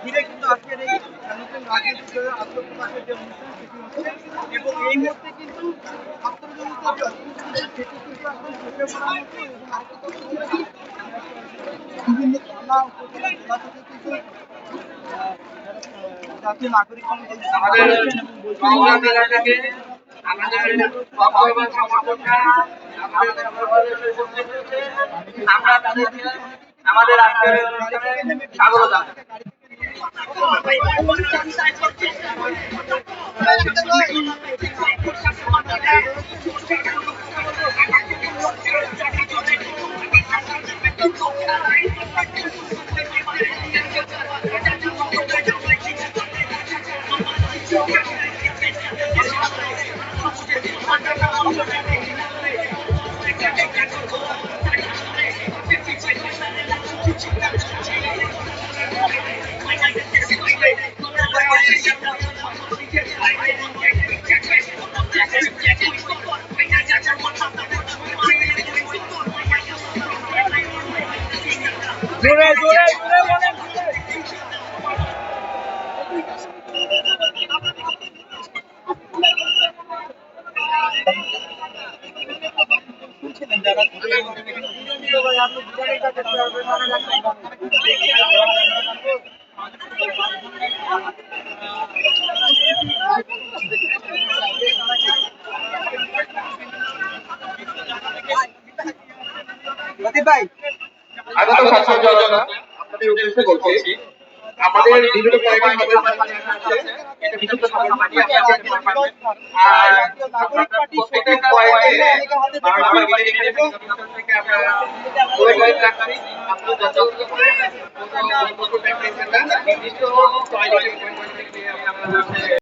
ঘিরে কিন্তু আজকের এই নতুন রাজনৈতিক আত্মপ্রকাশের যে অনুষ্ঠান সেটি হচ্ছে এবং এই মুহূর্তে কিন্তু আত্মজনিত সেটি কিন্তু এখন চোখে পড়ার মতো এবং হচ্ছে, বিভিন্ন থানা উপজেলা জেলা থেকে কিন্তু জাতীয় নাগরিক আমাদের থেকে। আমরা তাদেরকে আমাদের আজকের স্বাগত জোরে জোরে জোরে বলেন। ভাই আগত জনতা আপনাদের উদ্দেশ্যে বলছি আমাদের বিভিন্ন পয়েন্টে আপনারা যত করে নির্দিষ্ট